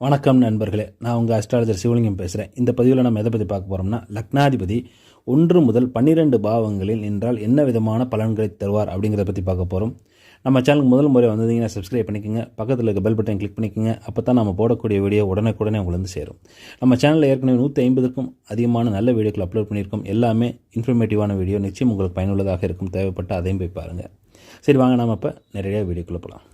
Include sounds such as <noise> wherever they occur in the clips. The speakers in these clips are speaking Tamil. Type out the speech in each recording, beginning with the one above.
வணக்கம் நண்பர்களே நான் உங்கள் அஸ்ட்ராலஜர் சிவலிங்கம் பேசுகிறேன் இந்த பதிவில் நம்ம எதை பற்றி பார்க்க போகிறோம்னா லக்னாதிபதி ஒன்று முதல் பன்னிரெண்டு பாவங்களில் நின்றால் என்ன விதமான பலன்களை தருவார் அப்படிங்கிறத பற்றி பார்க்க போகிறோம் நம்ம சேனலுக்கு முதல் முறை வந்தீங்கன்னா சப்ஸ்கிரைப் பண்ணிக்கோங்க. பக்கத்தில் இருக்க பெல் பட்டன் கிளிக் பண்ணிக்கோங்க. அப்போ தான் நம்ம போடக்கூடிய வீடியோ உடனுக்குடனே உங்களுக்கு வந்து சேரும். நம்ம சேனலில் ஏற்கனவே நூற்றி ஐம்பதுக்கும் அதிகமான நல்ல வீடியோக்கள் அப்லோட் பண்ணியிருக்கோம். எல்லாமே இன்ஃபர்மேட்டிவான வீடியோ நிச்சயம் உங்களுக்கு பயனுள்ளதாக இருக்கும். தேவைப்பட்ட அதையும் போய் பாருங்கள் சரி வாங்க நம்ம இப்போ நிறைய வீடியோக்குள்ளே போகலாம்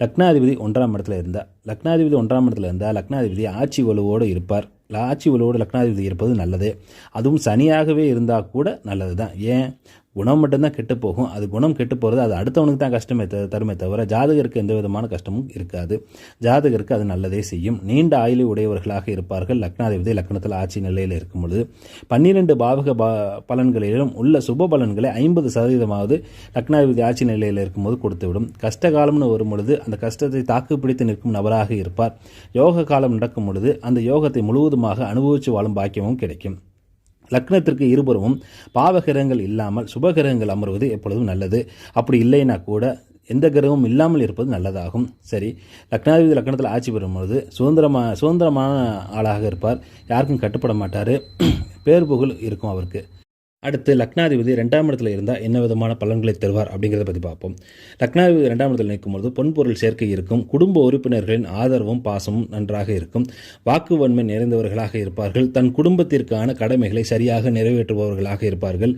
லக்னாதிபதி ஒன்றாம் இடத்துல இருந்தால் லக்னாதிபதி ஒன்றாம் இடத்துல இருந்தால் லக்னாதிபதி ஆட்சி வலுவோடு இருப்பார். ஆட்சி வலுவோடு லக்னாதிபதி இருப்பது நல்லது. அதுவும் சனியாகவே இருந்தால் கூட நல்லது தான் ஏன்? குணம் மட்டும்தான் கெட்டு போகும். அது குணம் கெட்டு போகிறது அது அடுத்தவனுக்கு தான் கஷ்டமே த- தருமே தவிர ஜாதகருக்கு எந்த விதமான கஷ்டமும் இருக்காது. ஜாதகருக்கு அது நல்லதே செய்யும். நீண்ட ஆயுளை உடையவர்களாக இருப்பார்கள். லக்னாதிபதி லக்னத்தில் ஆட்சி நிலையில் இருக்கும் பொழுது பன்னிரெண்டு பாவக பா பலன்களிலும் உள்ள சுப பலன்களை ஐம்பது சதவீதமாவது லக்னாதிபதி ஆட்சி நிலையில் இருக்கும்போது கொடுத்துவிடும். கஷ்ட காலம்னு வரும் பொழுது அந்த கஷ்டத்தை தாக்கு பிடித்து நிற்கும் நபராக இருப்பார். யோக காலம் நடக்கும் பொழுது அந்த யோகத்தை முழுவதுமாக அனுபவித்து வாழும் பாக்கியமும் கிடைக்கும். லக்னத்திற்கு இருபுறமும் பாவகிரகங்கள் இல்லாமல் சுபகிரகங்கள் அமர்வது எப்பொழுதும் நல்லது. அப்படி இல்லைன்னா கூட எந்த கிரகமும் இல்லாமல் இருப்பது நல்லதாகும். சரி லக்னாதிபதி லக்னத்தில் ஆட்சி பெறும்பொழுது சுதந்திரமா சுதந்திரமான ஆளாக இருப்பார். யாருக்கும் கட்டுப்பட மாட்டார். <clears throat> பேர் புகழ் இருக்கும் அவருக்கு. அடுத்து லக்னாதிபதி ரெண்டாம் இடத்துல இருந்தால் என்ன விதமான பலன்களை தருவார் அப்படிங்கிறத பற்றி பார்ப்போம். லக்னாதிபதி ரெண்டாம் இடத்தில் நிற்கும் பொழுது பொன்பொருள் சேர்க்கை இருக்கும் குடும்ப உறுப்பினர்களின் ஆதரவும் பாசமும் நன்றாக இருக்கும் வாக்குவன்மை நிறைந்தவர்களாக இருப்பார்கள் தன் குடும்பத்திற்கான கடமைகளை சரியாக நிறைவேற்றுபவர்களாக இருப்பார்கள்.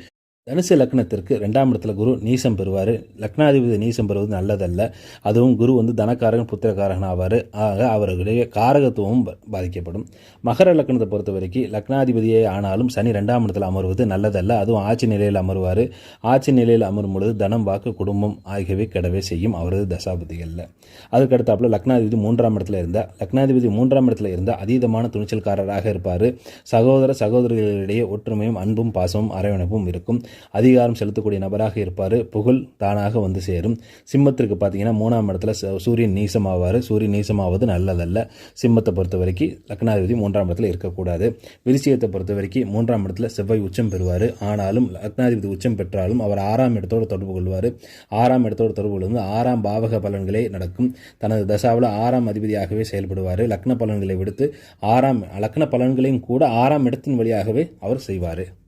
தனுசு லக்னத்திற்கு ரெண்டாம் இடத்துல குரு நீசம் பெறுவார். லக்னாதிபதி நீசம் பெறுவது நல்லதல்ல. அதுவும் குரு வந்து தனக்காரகன் புத்திரக்காரகன் ஆவார். ஆக அவர்களுடைய காரகத்துவமும் பாதிக்கப்படும். மகர லக்னத்தை பொறுத்த வரைக்கும் லக்னாதிபதியே ஆனாலும் சனி ரெண்டாம் இடத்துல அமர்வது நல்லதல்ல. அதுவும் ஆட்சி நிலையில் அமருவார். ஆட்சி நிலையில் அமரும் பொழுது தனம் வாக்கு குடும்பம் ஆகியவை கெடவே செய்யும் அவரது தசாபதிகளில். அதுக்கடுத்தாப்புல லக்னாதிபதி மூன்றாம் இடத்துல இருந்தால் லக்னாதிபதி மூன்றாம் இடத்துல இருந்தால் அதீதமான துணிச்சல்காரராக இருப்பார். சகோதர சகோதரிகளிடையே ஒற்றுமையும் அன்பும் பாசமும் அரவணைப்பும் இருக்கும். அதிகாரம் செலுத்தக்கூடிய நபராக இருப்பார். புகழ் தானாக வந்து சேரும். சிம்மத்திற்கு பார்த்தீங்கன்னா மூணாம் இடத்துல ச- சூரியன் நீசமாவார். சூரியன் நீசமாவது நல்லதல்ல. சிம்மத்தை பொறுத்த வரைக்கும் லக்னாதிபதி மூன்றாம் இடத்துல இருக்கக்கூடாது. விருச்சிகத்தை பொறுத்த வரைக்கும் மூன்றாம் இடத்துல செவ்வாய் உச்சம் பெறுவார். ஆனாலும் லக்னாதிபதி உச்சம் பெற்றாலும் அவர் ஆறாம் இடத்தோடு தொடர்பு கொள்வார். ஆறாம் இடத்தோடு தொடர்பு கொள்வது ஆறாம் பாவக பலன்களே நடக்கும். தனது தசாவில் ஆறாம் அதிபதியாகவே செயல்படுவார். லக்ன பலன்களை விடுத்து ஆறாம் லக்ன பலன்களையும் கூட ஆறாம் இடத்தின் வழியாகவே அவர் செய்வார்.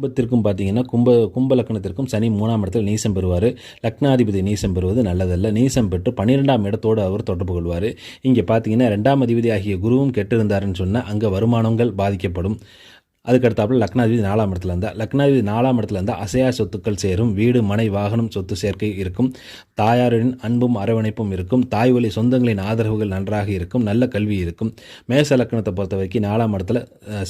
கும்பத்திற்கும் பார்த்தீங்கன்னா கும்ப கும்ப லக்னத்திற்கும் சனி மூணாம் இடத்தில் நீசம் பெறுவார். லக்னாதிபதி நீசம் பெறுவது நல்லதல்ல. நீசம் பெற்று பன்னிரெண்டாம் இடத்தோடு அவர் தொடர்பு கொள்வார். இங்கே பார்த்தீங்கன்னா ரெண்டாம் அதிபதி ஆகிய குருவும் கெட்டிருந்தாருன்னு சொன்னால் அங்கே வருமானங்கள் பாதிக்கப்படும். அதுக்கடுத்தாப்புல லக்னாதிபதி நாலாம் இடத்துல இருந்தால் லக்னாதிபதி நாலாம் இடத்துல இருந்தால் அசையா சொத்துக்கள் சேரும் வீடு மனை வாகனம் சொத்து சேர்க்கை இருக்கும் தாயாரின் அன்பும் அரவணைப்பும் இருக்கும் தாய் வழி சொந்தங்களின் ஆதரவுகள் நன்றாக இருக்கும் நல்ல கல்வி இருக்கும். மேச லக்னத்தை பொறுத்த வரைக்கும் நாலாம் இடத்துல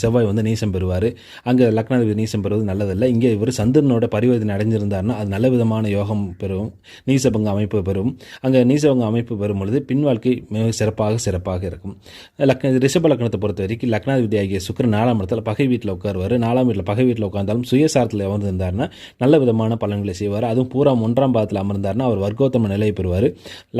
செவ்வாய் வந்து நீசம் பெறுவார். அங்கே லக்னாதிபதி நீசம் பெறுவது நல்லதில்லை. இங்கே இவர் சந்திரனோட பரிவர்த்தனை அடைஞ்சிருந்தார்னா அது நல்ல விதமான யோகம் பெறும் நீசபங்க அமைப்பு பெறும். அங்கே நீசபங்க அமைப்பு பெறும் பொழுது பின் வாழ்க்கை மிக சிறப்பாக சிறப்பாக இருக்கும். லக்ன ரிஷப லக்னத்தை பொறுத்த வரைக்கும் லக்னாதிபதி ஆகிய சுக்கிரன் நாலாம் இடத்துல பகை வீட்டில் உட்காருவார் நாலாம் வீட்டில் பகை வீட்டில் உட்காந்தாலும் சுயசாரத்தில் அமர்ந்திருந்தாருன்னா நல்ல விதமான பலன்களை செய்வார். அதுவும் பூரா ஒன்றாம் பாதத்தில் அமர்ந்தாருன்னா அவர் வர்க்கோத்தம நிலையை பெறுவார்.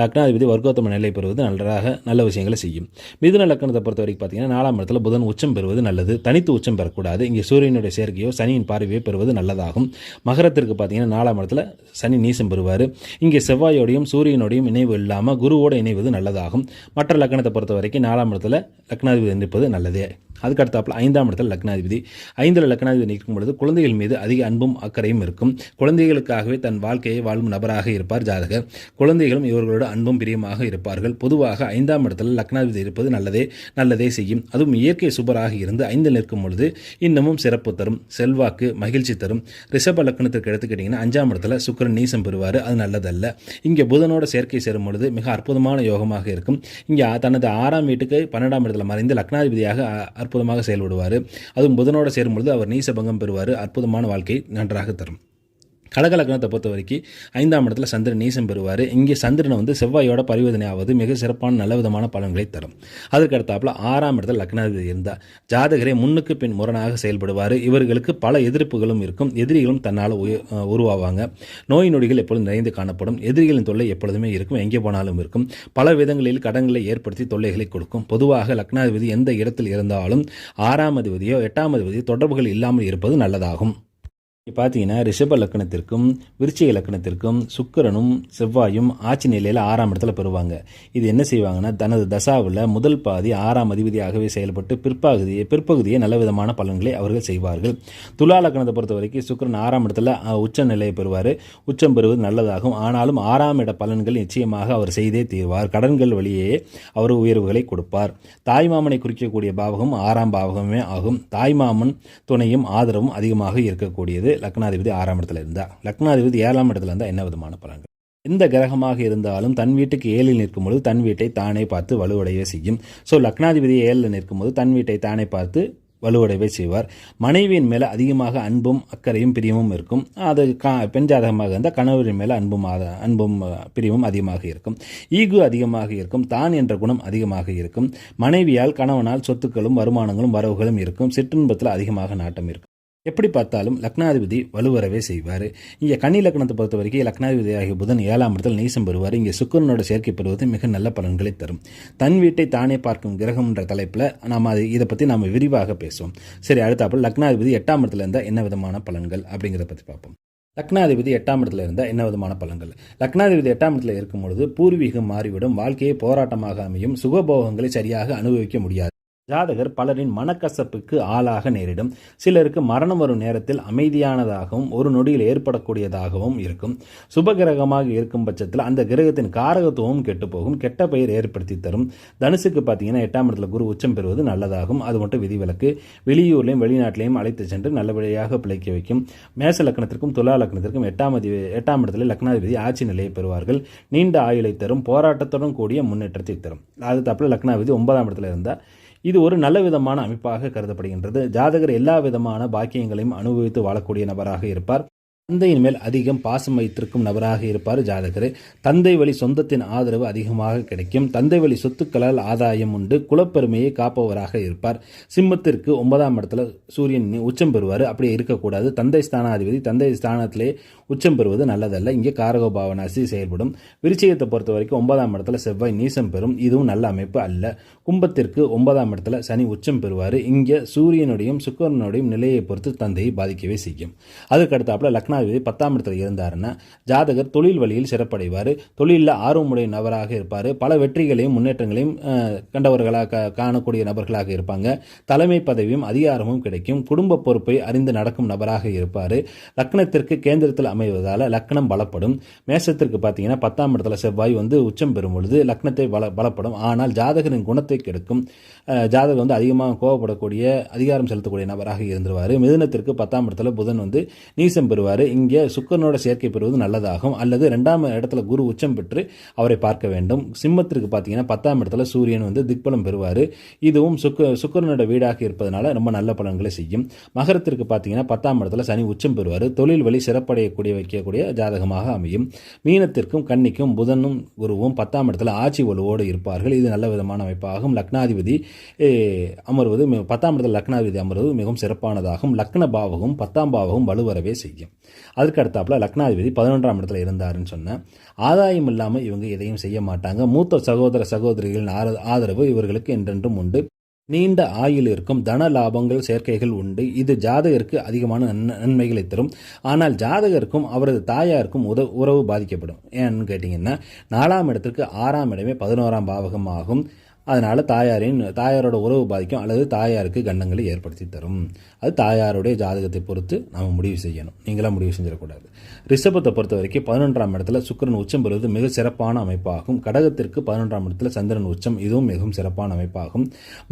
லக்னாதிபதி வர்க்கோத்தம நிலை பெறுவது நன்றாக நல்ல விஷயங்களை செய்யும். மிதுன லக்னத்தை பொறுத்த வரைக்கும் பார்த்தீங்கன்னா நாலாம் இடத்துல புதன் உச்சம் பெறுவது நல்லது. தனித்து உச்சம் பெறக்கூடாது. இங்கே சூரியனுடைய சேர்க்கையோ சனியின் பார்வையோ பெறுவது நல்லதாகும். மகரத்திற்கு பார்த்தீங்கன்னா நாலாம் இடத்துல சனி நீசம் பெறுவார். இங்கே செவ்வாயோடையும் சூரியனோடையும் இணைவு இல்லாமல் குருவோட இணைவது நல்லதாகும். மற்ற லக்னத்தை பொறுத்த வரைக்கும் நாலாம் இடத்துல லக்னாதிபதி நிற்பது நல்லதே. அதுக்கடுத்தாப்புல ஐந்தாம் இடத்துல லக்னாதிபதி. ஐந்தில் லக்னாதிபதி நிற்கும் பொழுது குழந்தைகள் மீது அதிக அன்பும் அக்கறையும் இருக்கும். குழந்தைகளுக்காகவே தன் வாழ்க்கையை வாழும் நபராக இருப்பார் ஜாதகர். குழந்தைகளும் இவர்களோட அன்பும் பிரியமாக இருப்பார்கள். பொதுவாக ஐந்தாம் இடத்துல லக்னாதிபதி இருப்பது நல்லதே நல்லதே செய்யும். அதுவும் இயற்கை சுபராக இருந்து ஐந்தில் நிற்கும் பொழுது இன்னமும் சிறப்பு தரும் செல்வாக்கு மகிழ்ச்சி தரும். ரிஷப லக்னத்திற்கு எடுத்துக்கிட்டிங்கன்னா அஞ்சாம் இடத்துல சுக்கிரன் நீசம் பெறுவார். அது நல்லதல்ல. இங்கே புதனோட சேர்க்கை சேரும் பொழுது மிக அற்புதமான யோகமாக இருக்கும். இங்கே தனது ஆறாம் வீட்டுக்கு பன்னெண்டாம் இடத்துல மறைந்து லக்னாதிபதியாக அ- அற்புதமாக செயல்படுவார். அதுவும் புதனோடு சேரும் பொழுது அவர் நீசபங்கம் பெறுவார். அற்புதமான வாழ்க்கை நன்றாக தரும். கடகலக்கணத்தை பொறுத்த வரைக்கும் ஐந்தாம் இடத்துல சந்திரன் நீசம் பெறுவார். இங்கே சந்திரனை வந்து செவ்வாயோட பரிவர்த்தனை ஆவது மிக சிறப்பான நல்ல விதமான பலன்களை தரும். அதற்கு அடுத்தாப்புல ஆறாம் இடத்துல லக்னாதிபதி இருந்தால் ஜாதகரே முன்னுக்கு பின் முரணாக செயல்படுவார். இவர்களுக்கு பல எதிர்ப்புகளும் இருக்கும். எதிரிகளும் தன்னால் உய- உருவாவாங்க. நோய் நொடிகள் எப்பொழுதும் நிறைந்து காணப்படும். எதிரிகளின் தொல்லை எப்பொழுதுமே இருக்கும். எங்கே போனாலும் இருக்கும். பல விதங்களில் கடன்களை ஏற்படுத்தி தொல்லைகளை கொடுக்கும். பொதுவாக லக்னாதிபதி எந்த இடத்தில் இருந்தாலும் ஆறாம் அதிபதியோ எட்டாம் அதிபதியோ தொடர்புகள் இல்லாமல் இருப்பது நல்லதாகும். பார்த்தீங்கன்னா ரிஷப லக்கணத்திற்கும் விருச்சிக லக்கணத்திற்கும் சுக்கிரனும் செவ்வாயும் ஆட்சி நிலையில் ஆறாம் இடத்துல பெறுவாங்க. இது என்ன செய்வாங்கன்னா தனது தசாவில் முதல் பாதி ஆறாம் அதிபதியாகவே செயல்பட்டு பிற்பகுதியை பிற்பகுதியை நல்ல விதமான பலன்களை அவர்கள் செய்வார்கள். துலா லக்கணத்தை பொறுத்த வரைக்கும் சுக்கிரன் ஆறாம் இடத்துல உச்ச நிலையை பெறுவார். உச்சம் பெறுவது நல்லதாகும். ஆனாலும் ஆறாம் இட பலன்கள் நிச்சயமாக அவர் செய்தே தீர்வார். கடன்கள் வழியே அவர் உயர்வுகளை கொடுப்பார். தாய்மாமனை குறிக்கக்கூடிய பாவகம் ஆறாம் பாவகமே ஆகும். தாய்மாமன் துணையும் ஆதரவும் அதிகமாக இருக்கக்கூடியது. லக்னாதிபதி ஆறாம் இடத்துல இருந்தால் லக்னாதிபதி ஏழாம் இடத்துல இருந்தால் என்ன விதமான பலன்கள்? எந்த கிரகமாக இருந்தாலும் தன் வீட்டுக்கு ஏழில் நிற்கும் பொழுது தன் வீட்டை தானே பார்த்து வலுவடைய செய்யும். ஸோ லக்னாதிபதி ஏழில் நிற்கும்போது தன் வீட்டை தானே பார்த்து வலுவடையவே செய்வார். மனைவியின் மேலே அதிகமாக அன்பும் அக்கறையும் பிரியமும் இருக்கும். அது கா பெண் ஜாதகமாக இருந்தால் கணவரின் மேலே அன்பும் அன்பும் பிரியமும் அதிகமாக இருக்கும். ஈகு அதிகமாக இருக்கும். தான் என்ற குணம் அதிகமாக இருக்கும். மனைவியால் கணவனால் சொத்துக்களும் வருமானங்களும் வரவுகளும் இருக்கும். சிற்றின்பத்தில் அதிகமாக நாட்டம் இருக்கும். எப்படி பார்த்தாலும் லக்னாதிபதி வலுவரவே செய்வார். இங்கே கன்னி லக்னத்தை பொறுத்த வரைக்கும் லக்னாதிபதி ஆகிய புதன் ஏழாம் இடத்தில் நீசம் பெறுவார். இங்கே சுக்கரனோட சேர்க்கை பெறுவது மிக நல்ல பலன்களை தரும். தன் வீட்டை தானே பார்க்கும் கிரகம்ன்ற தலைப்பில் நாம் அது இதை பற்றி நாம் விரிவாக பேசுவோம். சரி அடுத்தாப்பில் லக்னாதிபதி எட்டாம் இடத்துல இருந்தால் என்ன விதமான பலன்கள் அப்படிங்கிறத பற்றி பார்ப்போம். லக்னாதிபதி எட்டாம் இடத்துல இருந்தால் என்ன விதமான பலன்கள்? லக்னாதிபதி எட்டாம் இடத்துல இருக்கும் பொழுது பூர்வீகம் மாறிவிடும். வாழ்க்கையை போராட்டமாக அமையும். சுகபோகங்களை சரியாக அனுபவிக்க முடியாது. ஜாதகர் பலரின் மனக்கசப்புக்கு ஆளாக நேரிடும். சிலருக்கு மரணம் வரும் நேரத்தில் அமைதியானதாகவும் ஒரு நொடியில் ஏற்படக்கூடியதாகவும் இருக்கும். சுபகிரகமாக இருக்கும் பட்சத்தில் அந்த கிரகத்தின் காரகத்துவம் கெட்டுப்போகும். கெட்ட பெயர் ஏற்படுத்தி தரும். தனுசுக்கு பார்த்தீங்கன்னா எட்டாம் இடத்துல குரு உச்சம் பெறுவது நல்லதாகும். அது மட்டும் விதிவிலக்கு. வெளியூர்லையும் வெளிநாட்டிலையும் அழைத்து சென்று நல்லபடியாக பிழைக்க வைக்கும். மேச லக்னத்திற்கும் துலா லக்னத்திற்கும் எட்டாம் அதி எட்டாம் இடத்துல லக்னாதிபதி ஆட்சி நிலையை பெறுவார்கள். நீண்ட ஆயுளை தரும். போராட்டத்துடன் கூடிய முன்னேற்றத்தை தரும். அது தப்பில் லக்னாதிபதி ஒன்பதாம் இடத்துல இருந்தால் இது ஒரு நல்ல விதமான அமைப்பாக கருதப்படுகின்றது. ஜாதகர் எல்லா விதமான பாக்கியங்களையும் அனுபவித்து வாழக்கூடிய நபராக இருப்பார். தந்தையின் மேல் அதிகம் பாசம் வைத்திருக்கும் நபராக இருப்பார் ஜாதகர். தந்தை வழி சொந்தத்தின் ஆதரவு அதிகமாக கிடைக்கும். தந்தை வழி சொத்துக்களால் ஆதாயம் உண்டு. குலப்பெருமையை காப்பவராக இருப்பார். சிம்மத்திற்கு ஒன்பதாம் இடத்துல சூரியன் உச்சம் பெறுவார். அப்படியே இருக்கக்கூடாது. தந்தை ஸ்தானாதிபதி தந்தை ஸ்தானத்திலே உச்சம் பெறுவது நல்லதல்ல. இங்கே காரகோபாவனாசி செயல்படும். விருச்சிகத்தை பொறுத்த வரைக்கும் ஒன்பதாம் இடத்துல செவ்வாய் நீசம் பெறும். இதுவும் நல்ல அமைப்பு அல்ல. கும்பத்திற்கு ஒன்பதாம் இடத்துல சனி உச்சம் பெறுவார். இங்கே சூரியனுடையும் சுக்கரனுடையும் நிலையை பொறுத்து தந்தையை பாதிக்கவே செய்யும். அதுக்கு லக்னா லக்னாதிபதி பத்தாம் இடத்துல இருந்தாருன்னா ஜாதகர் தொழில் வழியில் சிறப்படைவார். தொழிலில் ஆர்வமுடைய நபராக இருப்பார். பல வெற்றிகளையும் முன்னேற்றங்களையும் கண்டவர்களாக காணக்கூடிய நபர்களாக இருப்பாங்க. தலைமை பதவியும் அதிகாரமும் கிடைக்கும். குடும்ப பொறுப்பை அறிந்து நடக்கும் நபராக இருப்பார். லக்னத்திற்கு கேந்திரத்தில் அமைவதால் லக்னம் பலப்படும். மேசத்திற்கு பார்த்தீங்கன்னா பத்தாம் இடத்துல செவ்வாய் வந்து உச்சம் பெறும் பொழுது லக்னத்தை பல பலப்படும். ஆனால் ஜாதகரின் குணத்தை கெடுக்கும். ஜாதகர் வந்து அதிகமாக கோவப்படக்கூடிய அதிகாரம் செலுத்தக்கூடிய நபராக இருந்துருவார். மிதுனத்திற்கு பத்தாம் இடத்துல புதன் வந்து நீசம் பெறுவார். இங்கே சுக்கரனோட சேர்க்கை பெறுவது நல்லதாகும். அல்லது ரெண்டாம் இடத்துல குரு உச்சம் பெற்று அவரை பார்க்க வேண்டும். சிம்மத்திற்கு பார்த்தீங்கன்னா பத்தாம் இடத்துல சூரியன் வந்து திக்பலம் பெறுவார். இதுவும் சுக்க சுக்கரனோட வீடாக இருப்பதனால ரொம்ப நல்ல பலன்களை செய்யும். மகரத்திற்கு பார்த்தீங்கன்னா பத்தாம் இடத்துல சனி உச்சம் பெறுவார். தொழில் வழி சிறப்படையக்கூடிய வைக்கக்கூடிய ஜாதகமாக அமையும். மீனத்திற்கும் கன்னிக்கும் புதனும் குருவும் பத்தாம் இடத்துல ஆட்சி வலுவோடு இருப்பார்கள். இது நல்ல விதமான அமைப்பாகும். லக்னாதிபதி அமர்வது பத்தாம் இடத்துல லக்னாதிபதி அமர்வது மிகவும் சிறப்பானதாகும். லக்ன பாவகம் பத்தாம் பாவகம் வலுவரவே செய்யும். அதுக்கு அடுத்தாப்பில் லக்னாதிபதி பதினொன்றாம் இடத்துல இருந்தாருன்னு சொன்னேன். ஆதாயம் இல்லாமல் இவங்க எதையும் செய்ய மாட்டாங்க. மூத்த சகோதர சகோதரிகளின் ஆத ஆதரவு இவர்களுக்கு என்றென்றும் உண்டு. நீண்ட ஆயுள் இருக்கும் தன லாபங்கள் சேர்க்கைகள் உண்டு. இது ஜாதகருக்கு அதிகமான நன்மைகளை தரும். ஆனால் ஜாதகருக்கும் அவரது தாயாருக்கும் உத உறவு பாதிக்கப்படும். ஏன்னு கேட்டிங்கன்னா நாலாம் இடத்திற்கு ஆறாம் இடமே பதினோராம் பாவகம் ஆகும் அதனால் தாயாரின் தாயாரோட உறவு பாதிக்கும் அல்லது தாயாருக்கு கண்டங்களை ஏற்படுத்தி தரும். அது தாயாருடைய ஜாதகத்தை பொறுத்து நாம் முடிவு செய்யணும். நீங்களாம் முடிவு செஞ்சிடக்கூடாது. ரிஷபத்தை பொறுத்த வரைக்கும் பதினொன்றாம் இடத்துல சுக்கிரன் உச்சம் பெறுவது மிக சிறப்பான அமைப்பாகும். கடகத்திற்கு பதினொன்றாம் இடத்துல சந்திரன் உச்சம் இதுவும் மிகவும் சிறப்பான அமைப்பாகும்.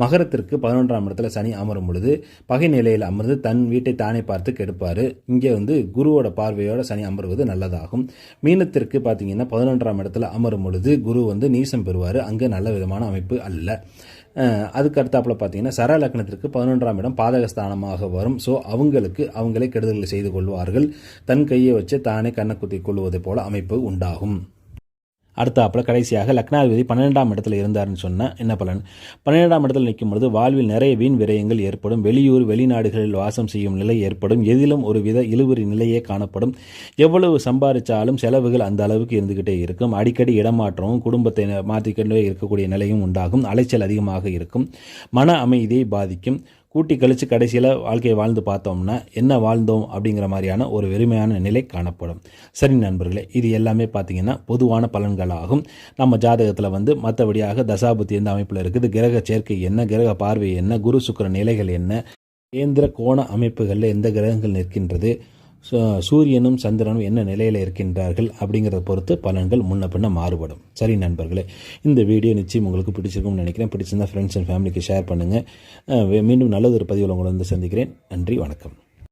மகரத்திற்கு பதினொன்றாம் இடத்துல சனி அமரும் பொழுது பகை நிலையில் அமர்ந்து தன் வீட்டை தானே பார்த்து கெடுப்பார். இங்கே வந்து குருவோட பார்வையோட சனி அமர்வது நல்லதாகும். மீனத்திற்கு பார்த்தீங்கன்னா பதினொன்றாம் இடத்துல அமரும் பொழுது குரு வந்து நீசம் பெறுவார். அங்கே நல்ல விதமான அமைப்பு அல்ல. அதுக்கு அடுத்தாப்பில் பார்த்தீங்கன்னா சர லக்னத்திற்கு பதினொன்றாம் இடம் பாதகஸ்தானமாக வரும். ஸோ அவங்களுக்கு அவங்களே கெடுதல்களை செய்து கொள்வார்கள். தன் கையை வச்சு தானே கண்ணை குத்தி கொள்வது போல அமைப்பு உண்டாகும். அடுத்தாப்புல கடைசியாக லக்னாதிபதி பன்னிரெண்டாம் இடத்துல இருந்தாருன்னு சொன்னால் என்ன பலன்? பன்னிரெண்டாம் இடத்துல நிற்கும் பொழுது வாழ்வில் நிறைய வீண் விரயங்கள் ஏற்படும். வெளியூர் வெளிநாடுகளில் வாசம் செய்யும் நிலை ஏற்படும். எதிலும் ஒரு வித இழுவரி நிலையே காணப்படும். எவ்வளவு சம்பாதிச்சாலும் செலவுகள் அந்த அளவுக்கு இருந்துகிட்டே இருக்கும். அடிக்கடி இடமாற்றமும் குடும்பத்தை மாற்றிக்கொண்டே இருக்கக்கூடிய நிலையும் உண்டாகும். அலைச்சல் அதிகமாக இருக்கும். மன அமைதியை பாதிக்கும். கூட்டி கழித்து கடைசியில் வாழ்க்கையை வாழ்ந்து பார்த்தோம்னா என்ன வாழ்ந்தோம் அப்படிங்கிற மாதிரியான ஒரு வெறுமையான நிலை காணப்படும். சரி நண்பர்களே இது எல்லாமே பார்த்தீங்கன்னா பொதுவான பலன்களாகும். நம்ம ஜாதகத்தில் வந்து மற்றபடியாக தசாபுத்தி எந்த அமைப்பில் இருக்குது கிரக சேர்க்கை என்ன கிரக பார்வை என்ன குரு சுக்கிர நிலைகள் என்ன கேந்திர கோண அமைப்புகளில் எந்த கிரகங்கள் நிற்கின்றது சூரியனும் சந்திரனும் என்ன நிலையில் இருக்கின்றார்கள் அப்படிங்கிறத பொறுத்து பலன்கள் முன்ன பின்ன மாறுபடும். சரி நண்பர்களே இந்த வீடியோ நிச்சயம் உங்களுக்கு பிடிச்சிருக்கும்னு நினைக்கிறேன். பிடிச்சிருந்தா ஃப்ரெண்ட்ஸ் அண்ட் ஃபேமிலிக்கு ஷேர் பண்ணுங்கள் மீண்டும் நல்லதொரு பதிவில் உங்களை வந்து சந்திக்கிறேன். நன்றி வணக்கம்.